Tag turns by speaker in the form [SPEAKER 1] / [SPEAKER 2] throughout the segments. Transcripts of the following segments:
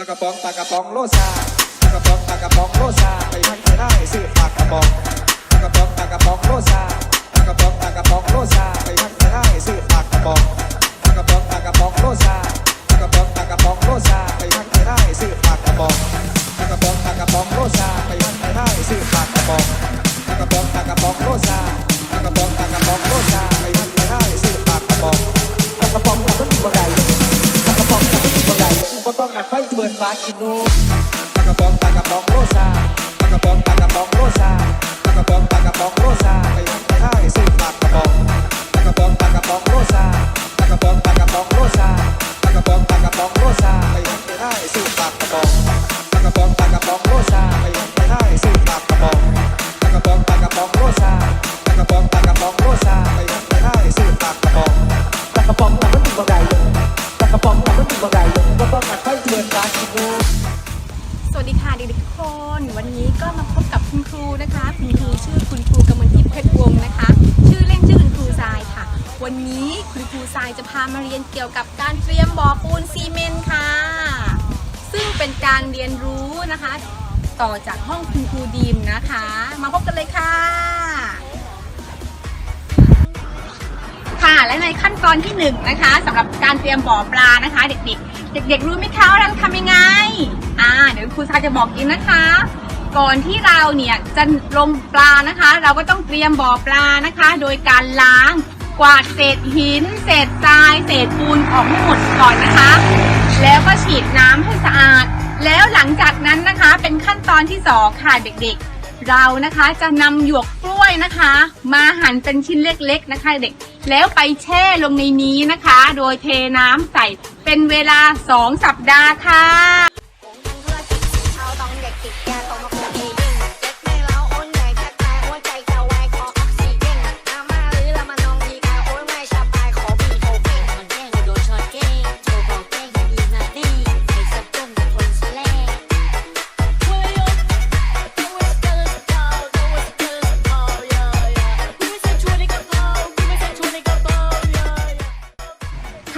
[SPEAKER 1] ปลากระป๋องปลากระป๋องโลซาปลากระป๋องปลากระป๋องโลซาไปพักไปได้ซื้อปลากระป๋อง ฟเบิดฟ้ากินโนปลากระป๋องปลากระป๋องโรซาปลากระป๋องปลากระป๋องโรซาปลากระป๋องปลากระป๋องโรซาไปทำไปได้ซื้อปลากระป๋องปลากระป๋องปลากระป๋องโรซาปลากระป๋องปากระป๋องโรซาปากระป๋องปากระป๋องโรซาไปทำไปได้ซื้อปลากระป๋องากระป๋องน่ะมันถึงบ่ได้เลยบ่ต้องหัดไฟเตือนปลากินโน
[SPEAKER 2] สวัสดีค่ะเด็กๆทุกคน วันนี้ก็มาพบกับคุณครูนะคะ คุณครูชื่อคุณครูกมลทิพย์เพชรวงศ์นะคะ ชื่อเล่นชื่อคุณครูทรายค่ะ วันนี้คุณครูทรายจะพามาเรียนเกี่ยวกับการเตรียมบ่อปูนซีเมนต์ค่ะ ซึ่งเป็นการเรียนรู้นะคะ ต่อจากห้องคุณครูดีมนะคะ มาพบกันเลยค่ะ และในขั้นตอนที่หนึ่งนะคะสำหรับการเตรียมบ่อปลานะคะ เด็กๆ เด็ก ๆ รู้ไหมคะว่าเราทำยังไง อ่า เดี๋ยวครูทราจะบอกเองนะคะ ก่อนที่เราเนี่ยจะลงปลานะคะ เราก็ต้องเตรียมบ่อปลานะคะ โดยการล้างกวาดเศษหิน เศษทราย เศษปูนออกให้หมดก่อนนะคะ แล้วก็ฉีดน้ำให้สะอาด แล้วหลังจากนั้นนะคะเป็นขั้นตอนที่สองค่ะเด็กๆ เรานะคะจะนำหยวกกล้วยนะคะ มาหั่นเป็นชิ้นเล็กๆนะคะเด็ก แล้วไปแช่ลงในนี้นะคะ โดยเทน้ำใส่เป็นเวลา 2 สัปดาห์ค่ะ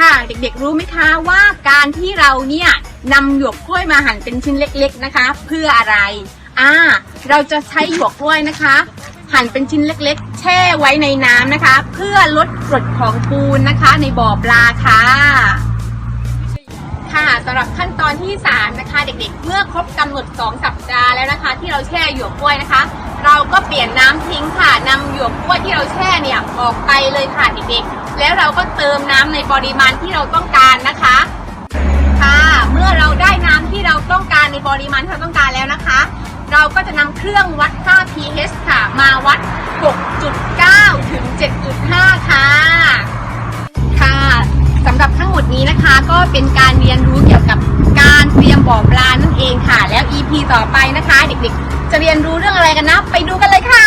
[SPEAKER 3] ค่ะ เด็ก
[SPEAKER 2] ๆรู้ไหมคะว่าการที่เราเนี่ยนำหยวกกล้วยมาหั่นเป็นชิ้นเล็กๆนะคะ เพื่ออะไร อ่า เราจะใช้หยวกกล้วยนะคะ หั่นเป็นชิ้นเล็กๆ แช่ไว้ในน้ำนะคะ เพื่อลดกรดของปูนนะคะ ในบ่อปลาค่ะ ค่ะสำหรับขั้นตอนที่3นะ เด็กๆ เมื่อครบกำหนด 2 สัปดาห์แล้วนะคะ ที่เราแช่หยวกกล้วยนะคะ เราก็เปลี่ยนน้ำทิ้งค่ะนำหยวกกล้วยที่เราแช่เนี่ยออกไปเลยค่ะเด็กๆ แล้วเราก็เติมน้ำในปริมาณที่เราต้องการนะคะค่ะเมื่อเราได้น้ำที่เราต้องการในปริมาณที่เราต้องการแล้วนะคะ เราก็จะนำเครื่องวัดค่า pH ค่ะ มาวัด 6.9 ถึง 7.5 ค่ะค่ะสำหรับทั้งหมดนี้นะคะก็เป็นการเรียนรู้เกี่ยวกับการเตรียมบ่อ ต่อไปนะคะ เด็กๆ จะเรียนรู้เรื่องอะไรกันนะ ไปดูกันเลยค่ะ